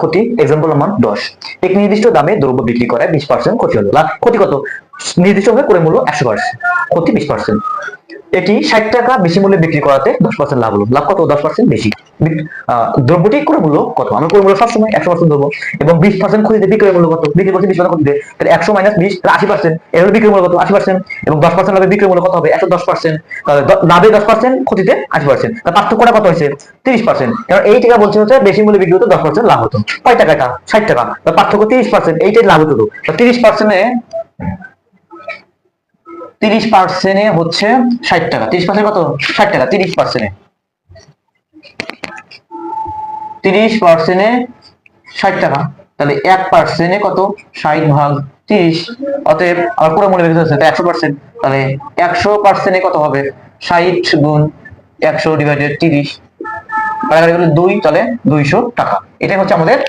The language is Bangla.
ক্ষতি এক্সাম্পল আমার দশ। এক নির্দিষ্ট দামে দ্রব্য বিক্রি করায় বিশ পার্সেন্ট ক্ষতি হলো। ক্ষতি কত? নির্দিষ্ট ভাবে করে মূল্য একশো পার্সেন্ট ক্ষতি বিশ পার্সেন্ট এটি ষাট টাকা বেশি মূল্যে বিক্রি করাতে দশ পার্সেন্ট লাভ হলো। লাভ কত? দশ পার্সেন্ট বেশি। দ্রব্যটি করে মূল্য কত? আমরা করে মূল্য সবসময় একশো পার্সেন্ট ধরবো। এবং বিশ পার্সেন্ট ক্ষতিতে বিক্রয় মূল্য কত? বিক্রি করছে বিশ পার্সেন্ট ক্ষতিতে তাহলে একশো মাইনাস বিশ আশি পার্সেন্ট। এর হলো বিক্রয় মূল্য কত? আশি পার্সেন্ট। এবং দশ পার্সেন্ট লাভে বিক্রয় মূল্য কত হবে? একশো দশ পার্সেন্ট। তাহলে লাভে দশ পার্সেন্ট, ক্ষতিতে আশি পার্সেন্ট। তার পার্থক্যটা কত হয়েছে? তিরিশ পার্সেন্ট। কারণ এই টাকা বলছে হচ্ছে বেশি মূল্যে বিক্রি হতো, দশ পার্সেন্ট লাভ হতো। কয় টাকা এটা? ষাট টাকা। তার পার্থক্য তিরিশ পার্সেন্ট। এইটাই লাভ হতো। তিরিশ পার্সেন্টে তিরিশ পার্সেন্টে হচ্ছে ষাট টাকা। তিরিশ পার্সেন্ট কত? ষাট টাকা, তিরিশ পার্সেন্টে তিরিশ পার্সেন্টে ষাট টাকা। তাহলে এক পার্সেন্টে কত? ষাট ভাগ তিরিশ। অতএব আমার পুরো বের হচ্ছে, একশো পার্সেন্ট তাহলে একশো পার্সেন্টে কত হবে? ষাট গুণ একশো ডিভাইডেড তিরিশ। দুই, তাহলে দুইশো টাকা। এটাই হচ্ছে আমাদের